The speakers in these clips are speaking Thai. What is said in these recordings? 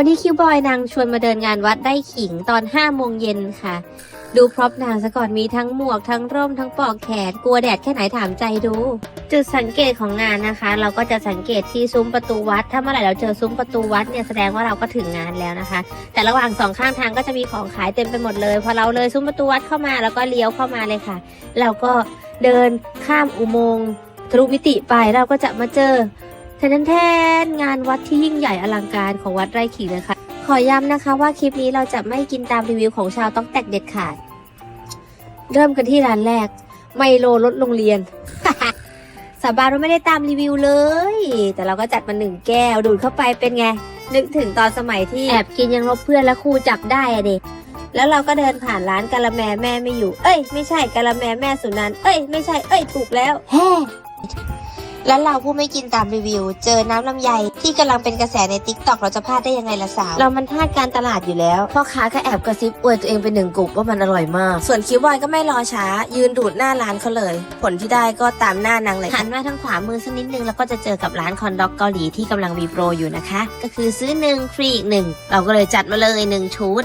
วันนี้คิวบอยนางชวนมาเดินงานวัดได้ขิงตอน5โมงเย็นค่ะ ดูพร็อพนางซะก่อนมีทั้งหมวกทั้งร่มทั้งปอกแขนกลัวแดดแค่ไหนถามใจดู จุดสังเกตของงานนะคะ เราก็จะสังเกตที่ซุ้มประตูวัด ถ้าเมื่อไหร่เราเจอซุ้มประตูวัดเนี่ยแสดงว่าเราก็ถึงงานแล้วนะคะ แต่ระหว่างสองข้างทางก็จะมีของขายเต็มไปหมดเลยพอเราเลยซุ้มประตูวัดเข้ามาแล้วก็เลี้ยวเข้ามาเลยค่ะ เราก็เดินข้ามอุโมงค์ทะลุมิติไปเราก็จะมาเจอ แทนแทนงานวัดที่ยิ่งใหญ่อลังการของวัดไร่ขิงนะคะ ขอย้ำนะคะว่าคลิปนี้เราจะไม่กินตามรีวิวของชาวต้องแตกเด็ดขาด เริ่มกันที่ร้านแรก ไมโลรถโรงเรียนสาบานว่าไม่ได้ตามรีวิวเลย แต่เราก็จัดมาหนึ่งแก้วดูดเข้าไปเป็นไง นึกถึงตอนสมัยที่แอบกินยังลบเพื่อนและครูจับได้อะเด็กแล้วเราก็เดินผ่านร้านกะละแมแม่ไม่อยู่ เอ้ย ไม่ใช่กะละแมแม่สุนัน เอ้ย ไม่ใช่ เอ้ย ถูกแล้วแฮ่ แล้วเราผู้ไม่กินตามรีวิว เจอน้ำลำไยที่กำลังเป็นกระแสในติ๊กต็อกเราจะพลาดได้ยังไงล่ะสาว เรามันพลาดการตลาดอยู่แล้วพ่อค้าก็แอบกระซิบอวยตัวเองเป็นหนึ่งกลุ่มว่ามันอร่อยมาก ส่วนคิวบอยก็ไม่รอช้า ยืนดูดหน้าร้านเขาเลย ผลที่ได้ก็ตามหน้านางเลยหันมาทางขวามือสักนิดนึงแล้วก็จะเจอกับร้านคอนด็อกเกาหลีที่กำลังมีโปรอยู่นะคะ ก็คือซื้อหนึ่งฟรีอีกหนึ่งเราก็เลยจัดมาเลยหนึ่งชุด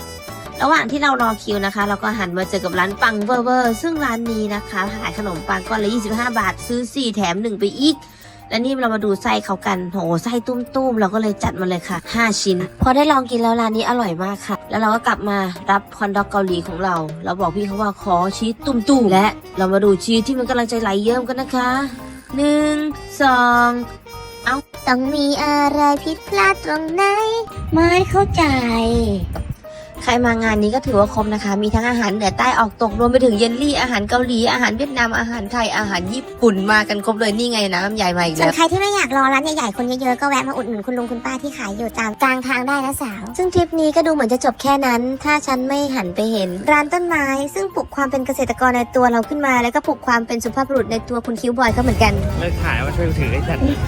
ระหว่างที่เรารอคิวนะคะ เราก็หันมาเจอกับร้านปังเวอร์เวอร์ซึ่งร้านนี้นะคะขายขนมปังก้อนละ 25 บาท ซื้อ 4 แถม 1 ไปอีก และนี่เรามาดูไส้เขากันโหไส้ตุ้มๆ เราก็เลยจัดมาเลยค่ะ 5 ชิ้น พอได้ลองกินแล้วร้านนี้อร่อยมากค่ะ แล้วเราก็กลับมารับคอนด็อกเกาหลีของเรา เราบอกพี่เขาว่าขอชีสตุ้มๆ และเรามาดูชีสที่มันกำลังจะไหลเยิ้มกันนะคะหนึ่งสองต้องมีอะไรผิดพลาดตรงไหนไม่เข้าใจ ใครมางานนี้ก็ถือว่าครบนะคะ มีทั้งอาหารเหนือใต้ออกตกรวมไปถึงเยลลี่อาหารเกาหลีอาหารเวียดนามอาหารไทยอาหารญี่ปุ่นมากันครบเลยนี่ไงนะลำไยมาอีกส่วแล้นว ใครที่ไม่อยากรอร้านใหญ่ๆ คนเยอะๆ ก็แวะมาอุดหนุนคุณลุงคุณป้าที่ขายอยู่ตามกลางทางได้นะสาว ซึ่งทริปนี้ก็ดูเหมือนจะจบแค่นั้น ถ้าฉันไม่หันไปเห็น ร้านต้นไม้ ซึ่งปลุกความเป็นเกษตรกรในตัวเราขึ้นมา แล้วก็ปลุกความเป็นสุภาพบุรุษในตัวคุณคิวบอยก็เหมือนกัน เลิกขายมาช่วยถือไอ้จัด